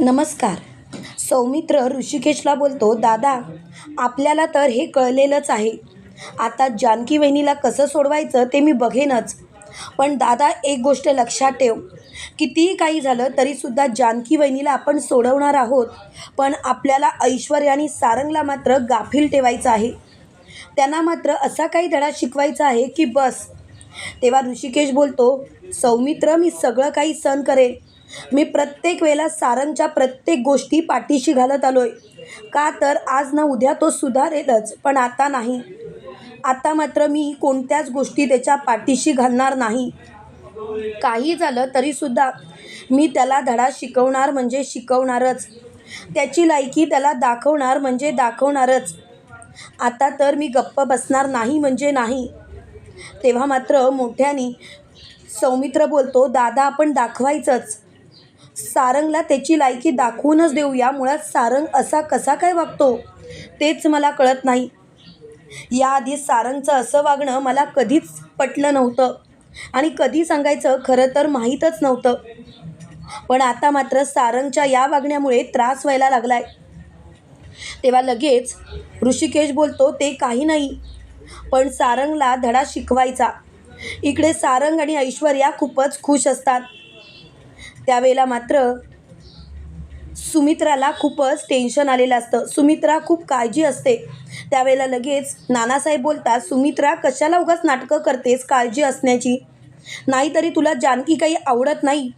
नमस्कार. सौमित्र ऋषिकेशला बोलतो दादा आपल्याला तर हे कळलेलंच आहे. आता जानकी वहिनीला कसं सोडवायचं ते मी बघेनच. पण दादा एक गोष्ट लक्षात ठेव. कितीही काही झालं तरीसुद्धा जानकी वहिनीला आपण सोडवणार आहोत. पण आपल्याला ऐश्वर्या आणि सारंगला मात्र गाफील ठेवायचं आहे. त्यांना मात्र असा काही धडा शिकवायचा आहे की बस. तेव्हा ऋषिकेश बोलतो सौमित्र मी सगळं काही सहन करेल मी प्रत्येक वेळेला सारंगच्या प्रत्येक गोष्टी पाठीशी घालत आलोय. का तर आज ना उद्या तो सुधारेलच पण आता नाही. आता मात्र मी कोणत्याच गोष्टी त्याच्या पाठीशी घालणार नाही. काही झालं तरीसुद्धा मी त्याला धडा शिकवणार म्हणजे शिकवणारच. त्याची लायकी त्याला दाखवणार म्हणजे दाखवणारच. आता तर मी गप्प बसणार नाही म्हणजे नाही. तेव्हा मात्र मोठ्याने सौमित्र बोलतो दादा आपण दाखवायचंच. सारंगला त्याची लायकी दाखवूनच देऊया मुळात सारंग असा कसा काय वागतो? तेच मला कळत नाही. याआधी सारंगचं असं वागणं मला कधीच पटलं नव्हतं. आणि कधी सांगायचं खरं तर माहीतच नव्हतं. पण आता मात्र सारंगच्या या वागण्यामुळे त्रास व्हायला लागलाय. तेव्हा लगेच ऋषिकेश बोलतो ते काही नाही. पण सारंगला धडा शिकवायचा. इकडे सारंग आणि ऐश्वर्या खूपच खुश असतात. त्यावेळेला मात्र सुमित्राला खूपच टेन्शन आलेलं असतं. सुमित्रा खूप काळजी असते. त्यावेळेला लगेच नानासाहेब बोलतात सुमित्रा कशाला उगाच नाटकं करतेस? काळजी असण्याची. नाहीतरी तुला जानकी काही आवडत नाही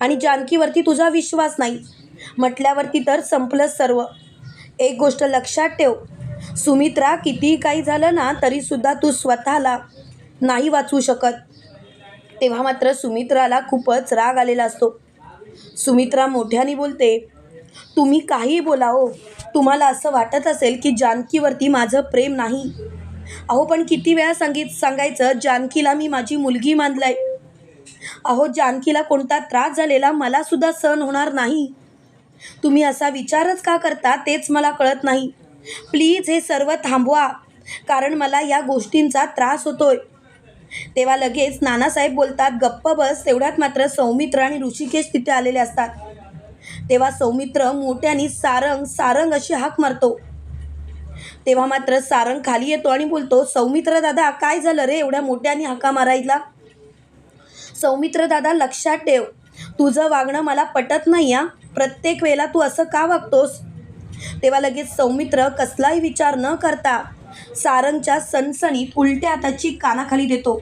आणि जानकीवरती तुझा विश्वास नाही. म्हटल्यावरती तर संपलं सर्व. एक गोष्ट लक्षात ठेव. सुमित्रा कितीही काही झालं ना तरीसुद्धा तू स्वतःला नाही वाचवू शकत. तेव्हा मात्र सुमित्राला खूपच राग आलेला असतो. सुमित्रा मोठ्याने बोलते तुम्ही काही बोला हो. तुम्हाला असं वाटत असेल की जानकीवरती माझं प्रेम नाही. अहो पण किती वेळा सांगित सांगायचं जानकीला मी माझी मुलगी मानलाय. अहो जानकीला कोणता त्रास झालेला मला सुद्धा सहन होणार नाही. तुम्ही असा विचारच का करता तेच मला कळत नाही. प्लीज हे सर्व थांबवा कारण मला या गोष्टींचा त्रास होतोय. तेव्हा लगेच नानासाहेब बोलतात गप्प बस तेवढ्यात मात्र सौमित्र आणि ऋषिकेश तिथे आलेले असतात. तेव्हा सौमित्र मोठ्याने सारंग सारंग अशी हाक मारतो. तेव्हा मात्र सारंग खाली येतो आणि बोलतो सौमित्र दादा काय झालं रे एवढ्या मोठ्याने हाका मारायला? सौमित्र दादा लक्षात ठेव तुझं वागणं मला पटत नाही या प्रत्येक वेळेला तू असं का वागतोस? तेव्हा लगेच सौमित्र कसलाही विचार न करता सारंगच्या सणसणीत उलट्या हाताची कानाखाली देतो.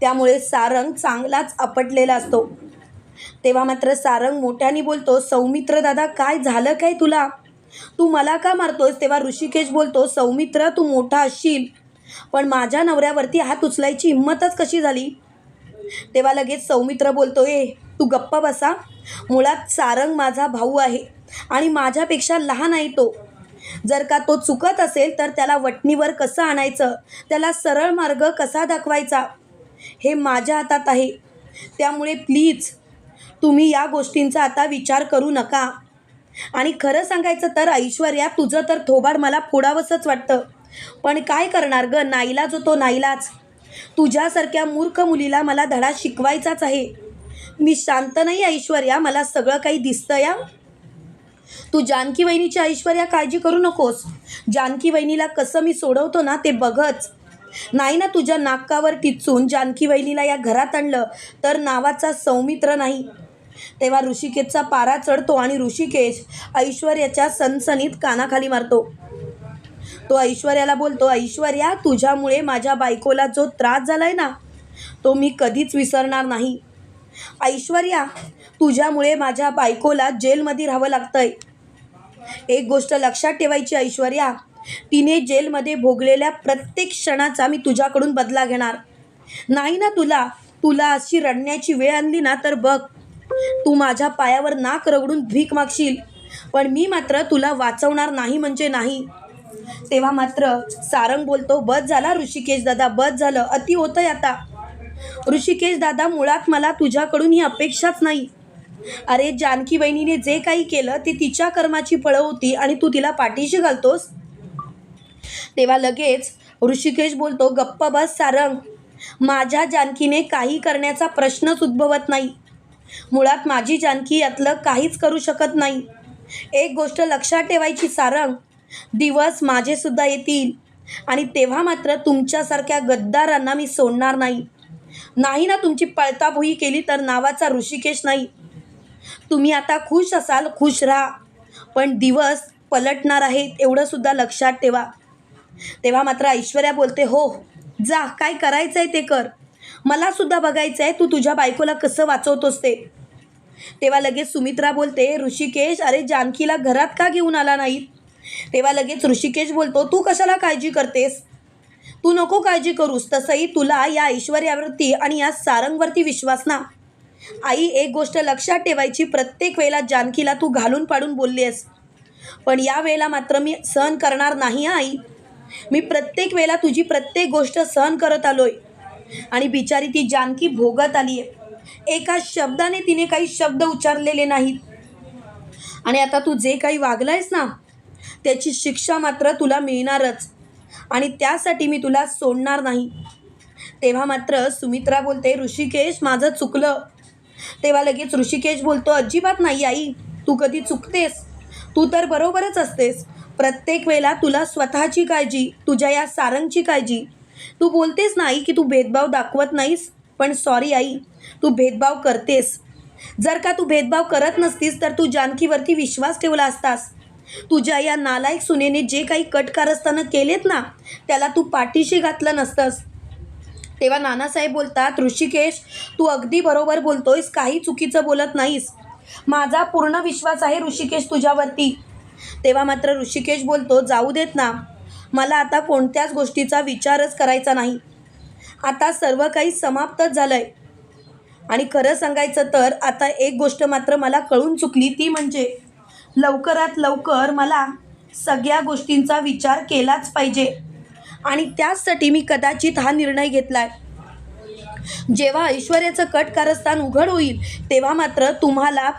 त्यामुळे सारंग चांगलाच आपटलेला असतो. तेव्हा मात्र सारंग मोठ्याने बोलतो सौमित्र दादा काय झालं काय तुला? तू मला का मारतोस तेव्हा ऋषिकेश बोलतो सौमित्र तू मोठा असशील पण माझ्या नवऱ्यावरती हात उचलायची हिंमतच कशी झाली? तेव्हा लगेच सौमित्र बोलतो ए तू गप्प बसा. मुळात सारंग माझा भाऊ आहे आणि माझ्यापेक्षा लहान आहे तो. जर का तो चुकत असेल तर त्याला वटणीवर कसं आणायचं? त्याला सरळ मार्ग कसा दाखवायचा? हे माझ्या हातात आहे. त्यामुळे प्लीज तुम्ही या गोष्टींचा आता विचार करू नका. आणि खरं सांगायचं तर ऐश्वर्या तुझं तर थोबाड मला फोडावंसंच वाटतं. पण काय करणार ग? नाईलाज होतो नाईलाज तुझ्यासारख्या मूर्ख मुलीला मला धडा शिकवायचाच आहे. मी शांत नाही ऐश्वर्या. मला सगळं काही दिसतं या. तू जानकी वहिनीच्या ऐश्वर्या काळजी करू नकोस. जानकी वहिनीला कसं मी सोडवतो ना ते बघच. नाही ना तुझ्या नाकावर टिचून जानकी वहिनीला या घरात आणलं तर नावाचा सौमित्र नाही. तेव्हा ऋषिकेशचा पारा चढतो आणि ऋषिकेश ऐश्वर्याच्या सनसनीत कानाखाली मारतो. तो ऐश्वर्याला बोलतो ऐश्वर्या तुझ्यामुळे माझ्या बायकोला जो त्रास झालाय ना तो मी कधीच विसरणार नाही. ऐश्वर्या तुझ्यामुळे माझ्या बायकोला जेलमध्ये राहावं लागतंय. एक गोष्ट लक्षात ठेवायची ऐश्वर्या तिने जेलमध्ये भोगलेल्या प्रत्येक क्षणाचा मी तुझ्याकडून बदला घेणार. नाही ना तुला तुला अशी रडण्याची वेळ आणली ना तर बघ. तू माझ्या पायावर नाक रगडून भीक मागशील पण मी मात्र तुला वाचवणार नाही म्हणजे नाही. तेव्हा मात्र सारंग बोलतो बस झाला ऋषिकेश दादा बस झालं अति होतंय आता. ऋषिकेश दादा मुळात मला तुझ्याकडून ही अपेक्षाच नाही. अरे जानकी वहिनीने जे काही केलं ते तिच्या कर्माची फळं होती आणि तू तिला पाठीशी घालतोस? तेव्हा लगेच ऋषिकेश बोलतो गप्प बस सारंग. माझ्या जानकीने काही करण्याचा प्रश्नच उद्भवत नाही. मुळात माझी जानकी यातलं काहीच करू शकत नाही. एक गोष्ट लक्षात ठेवायची सारंग. दिवस माझेसुद्धा येतील आणि तेव्हा मात्र तुमच्यासारख्या गद्दारांना मी सोडणार नाही. नाही ना तुमची पळताभुई केली तर नावाचा ऋषिकेश नाही. तुम्ही आता खुश असाल खुश राहा. पण दिवस पलटणार आहेत एवढंसुद्धा लक्षात ठेवा. तेव्हा मात्र ऐश्वर्या बोलते हो जा काय करायचं आहे ते कर. मलासुद्धा बघायचं आहे तू तुझ्या बायकोला कसं वाचवतोस ते. तेव्हा लगेच सुमित्रा बोलते ऋषिकेश अरे जानकीला घरात का घेऊन आला नाही तेव्हा लगेच ऋषिकेश बोलतो तू कशाला काळजी करतेस? तू नको काळजी करूस तसंही तुला या ऐश्वर्यावरती आणि या सारंगवरती विश्वास ना. आई एक गोष्ट लक्षात ठेवायची प्रत्येक वेळेला जानकीला तू घालून पाडून बोलली आहेस. पण या वेळेला मात्र मी सहन करणार नाही आई. मी प्रत्येक वेळेला तुझी प्रत्येक गोष्ट सहन करत आलोय. आणि बिचारी ती जानकी भोगत आली आहे एका शब्दाने तिने काही शब्द उच्चारलेले नाहीत. आणि आता तू जे काही वागलायस ना त्याची शिक्षा मात्र तुला मिळणारच. आणि त्यासाठी मी तुला सोडणार नाही. तेव्हा मात्र सुमित्रा बोलते ऋषिकेश माझं चुकलं. तेव्हा लगेच ऋषिकेश बोलतो अजिबात नाही आई तू कधी चुकतेस? तू तर बरोबरच असतेस. प्रत्येक वेळेला तुला स्वतःची काळजी तुझ्या या सारंगची काळजी. तू बोलतेस नाही की तू भेदभाव दाखवत नाहीस पण सॉरी आई तू भेदभाव करतेस. जर का तू भेदभाव करत नसतीस तर तू जानकीवरती विश्वास ठेवला असतास. तुझ्या या नालायक सुनेने जे काही कटकारस्थानं केलेत ना त्याला तू पाठीशी घातलं नसतंस. तेव्हा नानासाहेब बोलतात ऋषिकेश तू अगदी बरोबर बोलतोयस काही चुकीचं बोलत नाहीस. माझा पूर्ण विश्वास आहे ऋषिकेश तुझ्यावरती. तेव्हा मात्र ऋषिकेश बोलतो जाऊ देत ना मला आता कोणत्याच गोष्टीचा विचारच करायचा नाही. आता सर्व काही समाप्तच झालं आहे आणि खरं सांगायचं तर आता एक गोष्ट मात्र मला कळून चुकली ती म्हणजे लवकरात लवकर मला सगळ्या गोष्टींचा विचार केलाच पाहिजे. आणि त्याचसाठी मी कदाचित हा निर्णय घेतला आहे जेव्हा ऐश्वर्याचं कट कारस्थान उघड होईल तेव्हा मात्र तुम्हाला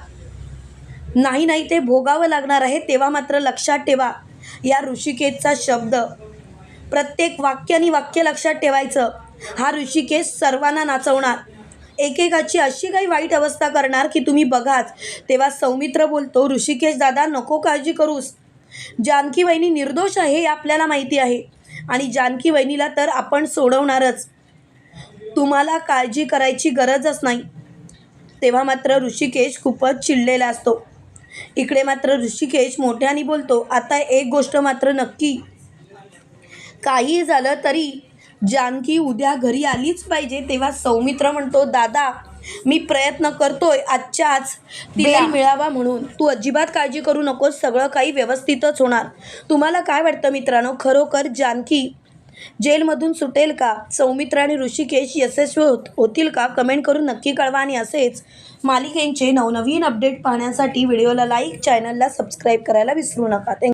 नाही नाही ते भोगावं लागणार आहे तेव्हा मात्र लक्षात ठेवा. या ऋषिकेशचा शब्द. प्रत्येक वाक्य आणि वाक्य लक्षात ठेवायचं. हा ऋषिकेश सर्वांना नाचवणार. एकेकाची अशी काही वाईट अवस्था करणार की तुम्ही बघाच. तेव्हा सौमित्र बोलतो ऋषिकेश दादा नको काळजी करूस. जानकी वहिनी निर्दोष आहे हे आपल्याला माहिती आहे. आणि जानकी वहिनीला तर आपण सोडवणारच. तुम्हाला काळजी करायची गरजच नाही. तेव्हा मात्र ऋषिकेश खूपच चिडलेला असतो. इकडे मात्र ऋषिकेश मोठ्याने बोलतो आता एक गोष्ट मात्र नक्की. काही झालं तरी जानकी उद्या घरी आलीच पाहिजे. तेव्हा सौमित्र म्हणतो दादा मी प्रयत्न करतोय आजच्या आज तिला मिळावा म्हणून. तू अजिबात काळजी करू नकोस. सगळं काही व्यवस्थितच होणार. तुम्हाला काय वाटतं मित्रांनो? खरोखर जानकी जेलमधून सुटेल का? सौमित्र आणि ऋषिकेश यशस्वी होत होतील का? कमेंट करून नक्की कळवा आणि असेच मालिकेंचे नवनवीन अपडेट पाहण्यासाठी व्हिडिओला लाईक चॅनलला सबस्क्राईब करायला विसरू नका. थँक